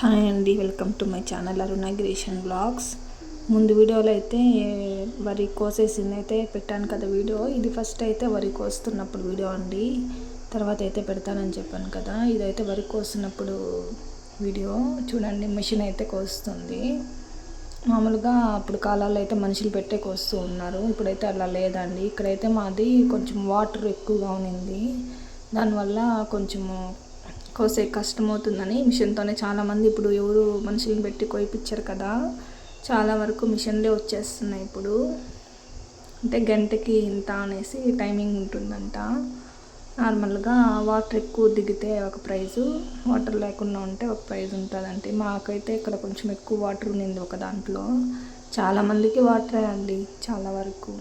Hi అండి welcome to my channel Arunagireeshan blogs. ముందు వీడియోలో అయితే వరి కోసేసింది అయితే పెట్టాను కదా వీడియో. ఇది ఫస్ట్ అయితే వరి కోస్తున్నప్పుడు వీడియో అండి. తర్వాత అయితే పెడతానని చెప్పాను కదా. ఇదైతే వరి కోస్తున్నప్పుడు వీడియో. చూడండి మిషన్ అయితే కోస్తుంది. మామూలుగా అప్పుడు కాలాల్లో అయితే మనుషులు పెట్టే కోస్తూ ఉన్నారు. ఇప్పుడైతే అలా లేదండి. ఇక్కడైతే మాది కొంచెం వాటర్ ఎక్కువగా ఉన్నింది దానివల్ల కొంచెము కోసే కష్టమవుతుందని మిషన్తోనే చాలామంది ఇప్పుడు ఎవరు మనుషులను పెట్టి కోయిపించారు కదా. చాలా వరకు మిషన్లే వచ్చేస్తున్నాయి ఇప్పుడు. అంటే గంటకి ఇంత అనేసి టైమింగ్ ఉంటుందంట. నార్మల్గా వాటర్ ఎక్కువ దిగితే ఒక ప్రైజు వాటర్ లేకుండా ఉంటే ఒక ప్రైజ్ ఉంటుందంటే మాకైతే ఇక్కడ కొంచెం ఎక్కువ వాటర్ ఉన్నింది ఒక దాంట్లో. చాలామందికి వాటరే అండి చాలా వరకు.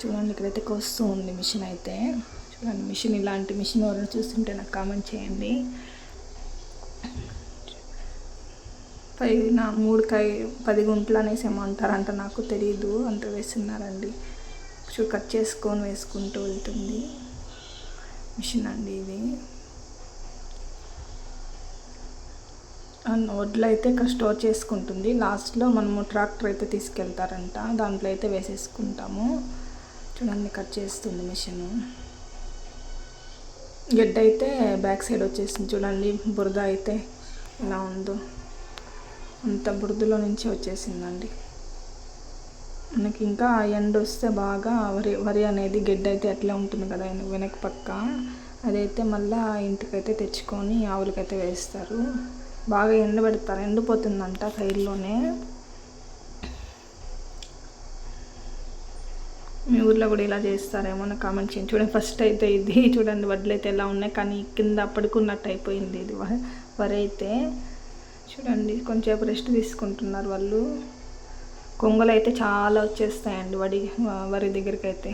చూడండి ఇక్కడైతే కొస్తూ ఉంది మిషన్ అయితే. చూడండి మిషన్ ఇలాంటి మిషన్ ఎవరైనా చూస్తుంటే నాకు కామెంట్ చేయండి. పై నా మూడు కై పది గుంటలు అనేసి ఏమంటారంట నాకు తెలియదు అంత వేస్తున్నారండి. చూ కట్ చేసుకొని వేసుకుంటూ వెళ్తుంది. మిషన్ అండి ఇది. వడ్లు అయితే ఇక్కడ స్టోర్ చేసుకుంటుంది. లాస్ట్లో మనము ట్రాక్టర్ అయితే తీసుకెళ్తారంట. దాంట్లో అయితే వేసేసుకుంటాము. చూడండి కట్ చేస్తుంది మిషన్. గడ్డ అయితే బ్యాక్ సైడ్ వచ్చేసింది చూడండి బురద అయితే ఎలా ఉందో. అంత బురదలో నుంచి వచ్చేసిందండి. మనకి ఇంకా ఎండ్ వస్తే బాగా వరి వరి అనేది గడ్డ అయితే అట్లా ఉంటుంది కదా వెనక పక్క. అదైతే మళ్ళీ ఇంటికైతే తెచ్చుకొని ఆవులకైతే వేస్తారు. బాగా ఎండబెడతారు ఎండిపోతుందంట సైడ్లోనే. మీ ఊర్లో కూడా ఇలా చేస్తారేమో నాకు కామెంట్ చేయండి. చూడండి ఫస్ట్ అయితే ఇది చూడండి వడ్లు అయితే ఎలా ఉన్నాయి కానీ కింద పడుకున్నట్టు అయిపోయింది ఇది. వరి అయితే చూడండి కొంచెంసేపు రెస్ట్ తీసుకుంటున్నారు వాళ్ళు. కొంగలు అయితే చాలా వచ్చేస్తాయండి వడి వరి దగ్గరికి అయితే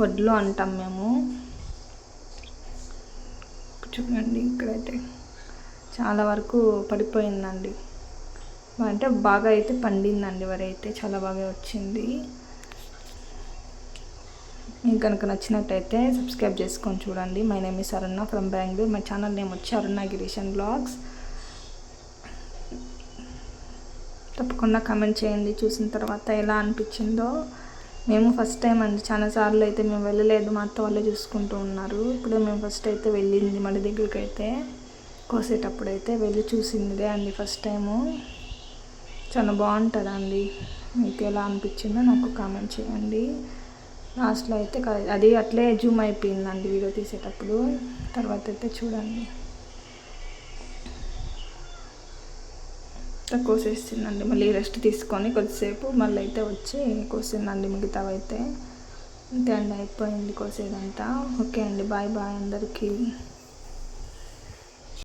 వడ్లు అంటాం మేము. చూడండి ఇక్కడైతే చాలా వరకు పడిపోయిందండి. అంటే బాగా అయితే పండిందండి వరి అయితే చాలా బాగా వచ్చింది. మీకు కనుక నచ్చినట్టయితే సబ్స్క్రైబ్ చేసుకొని చూడండి. My name is Aruna from Bengaluru my channel name వచ్చి అరుణ గిరీషన్ బ్లాగ్స్ తప్పకుండా కమెంట్ చేయండి. చూసిన తర్వాత ఎలా అనిపించిందో. మేము ఫస్ట్ టైం అండి. చాలాసార్లు అయితే మేము వెళ్ళలేదు. మా అత్త వాళ్ళే చూసుకుంటూ ఉన్నారు. ఇప్పుడే మేము ఫస్ట్ అయితే వెళ్ళింది. మళ్ళీ దగ్గరికి అయితే కోసేటప్పుడు అయితే వెళ్ళి చూసిందిదే అండి ఫస్ట్ టైము చాలా బాగుంటుందండి. మీకు ఎలా అనిపించిందో నాకు కామెంట్ చేయండి. లాస్ట్లో అయితే అది అట్లే జూమ్ అయిపోయిందండి వీడియో తీసేటప్పుడు. తర్వాత అయితే చూడండి. కోసేసిందండి. మళ్ళీ రెస్ట్ తీసుకొని కొద్దిసేపు మళ్ళీ అయితే వచ్చి కోసిందండి మిగతావైతే. అంతే అండి అయిపోయింది కోసేదంతా. ఓకే అండి బాయ్ బాయ్ అందరికీ.